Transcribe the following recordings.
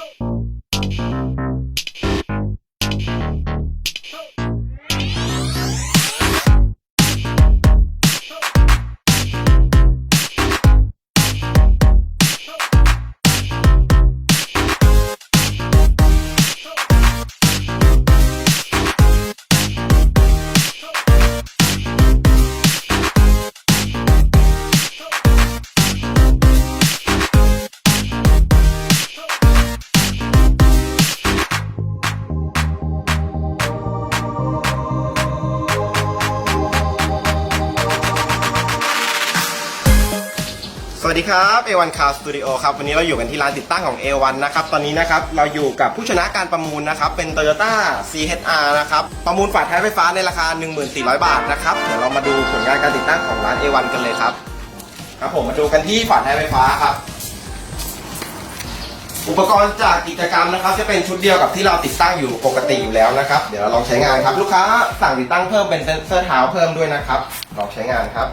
Oh. สวัสดีครับ A1 Car Studio ครับ วันนี้เราอยู่กันที่ร้านติดตั้งของ A1 นะครับ ตอนนี้นะครับ เราอยู่กับผู้ชนะการประมูลนะครับ เป็น Toyota CHR นะครับ ประมูลฝาท้ายไฟฟ้าในราคา 1400 บาทนะครับ เดี๋ยวเรามาดูผลงานการติดตั้งของร้าน A1 กันเลยครับ ครับผมมาดูกันที่ฝาท้ายไฟฟ้าครับ อุปกรณ์จากกิจกรรมนะครับ จะเป็นชุดเดียวกับที่เราติดตั้งอยู่ปกติอยู่แล้วนะครับ เดี๋ยวเราลองใช้งานครับ ลูกค้าสั่งติดตั้งเพิ่มเป็นเซนเซอร์เท้าเพิ่มด้วยนะครับ ลองใช้งานครับ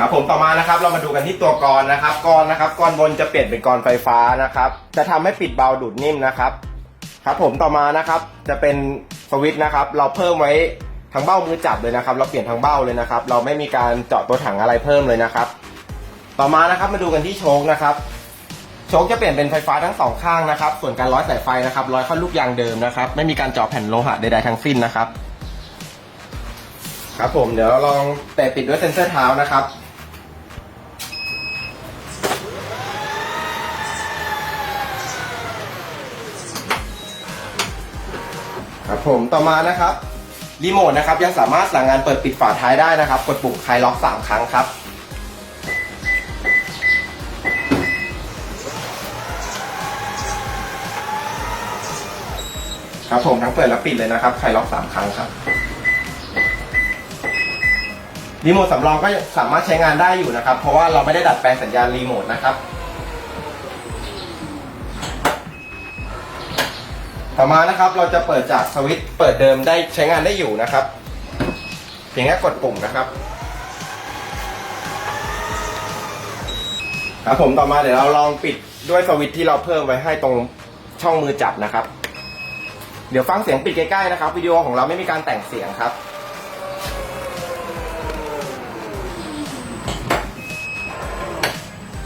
ครับผมต่อมานะครับเรามาดูกันที่ตัวกรนะครับกรนะครับกรบนจะเปลี่ยนเป็นกรไฟฟ้านะครับ จะทำให้ปิดเบาดูดนิ่มนะครับ ครับผมต่อมานะครับจะเป็นสวิตช์นะครับ เราเพิ่มไว้ทั้งเบ้ามือจับเลยนะครับ เราเปลี่ยนทั้งเบ้าเลยนะครับ เราไม่มีการเจาะตัวถังอะไรเพิ่มเลยนะครับ ต่อมานะครับมาดูกันที่โชคนะครับโชคจะเปลี่ยนเป็นไฟฟ้าทั้งสองข้างนะครับ ส่วนการร้อยสายไฟนะครับร้อยเข้าลูกยางเดิมนะครับไม่มีการเจาะแผ่นโลหะใดๆทั้งสิ้นนะครับ ครับผมเดี๋ยวเราลองแตะปิดด้วยเซ็นเซอร์เท้านะครับ ครับผมต่อมานะครับรีโมทนะครับยังสามารถสั่งงานเปิดปิดฝาท้ายได้นะครับ กดปุ่มคลายล็อก 3 ครั้งครับ ครับผมทั้งเปิดและปิดเลยนะครับคลายล็อก 3 ครั้งครับรีโมทสำรองก็สามารถใช้งานได้อยู่นะครับ เพราะว่าเราไม่ได้ดัดแปลงสัญญาณรีโมทนะครับ ต่อมานะครับเราจะเปิดจากสวิตช์เปิดเดิมได้ใช้งานได้อยู่นะครับ เพียงแค่กดปุ่มนะครับครับผมต่อมาเดี๋ยวเราลองปิดด้วยสวิตช์ที่เราเพิ่มไว้ให้ตรงช่องมือจับนะครับ เดี๋ยวฟังเสียงปิดใกล้ๆนะครับวิดีโอของเราไม่มีการแต่งเสียงครับ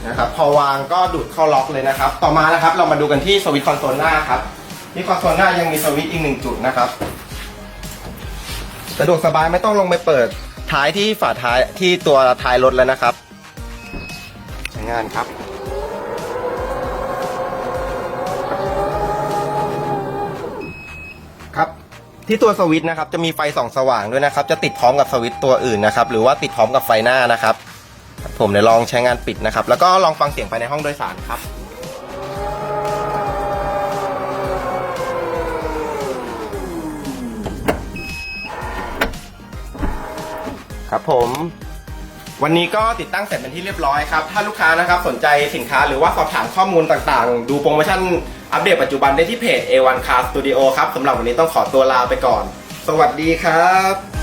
นะครับพอวางก็ดูดเข้าล็อกเลยนะครับ ต่อมานะครับ เรามาดูกันที่สวิตช์คอนโซลหน้าครับ ที่คอนโซลหน้ายังมีสวิตช์อีกหนึ่งจุดนะครับ สะดวกสบายไม่ต้องลงไปเปิดท้ายที่ฝาท้ายที่ตัวท้ายรถแล้วนะครับใช้งานครับ ครับที่ตัวสวิตช์นะครับจะมีไฟส่องสว่างด้วยนะครับ จะติดพร้อมกับสวิตช์ตัวอื่นนะครับ หรือว่าติดพร้อมกับไฟหน้านะครับ ผมเดี๋ยวลองใช้งานปิดนะครับ แล้วก็ลองฟังเสียงภายในห้องโดยสารครับ ครับผม วันนี้ก็ติดตั้งเสร็จเป็นที่เรียบร้อยครับ ถ้าลูกค้านะครับสนใจสินค้าหรือว่าสอบถามข้อมูลต่างๆ ดูโปรโมชั่นอัปเดตปัจจุบันได้ที่เพจ A1 Car Studio ครับสำหรับวันนี้ต้องขอตัวลาไปก่อน สวัสดีครับ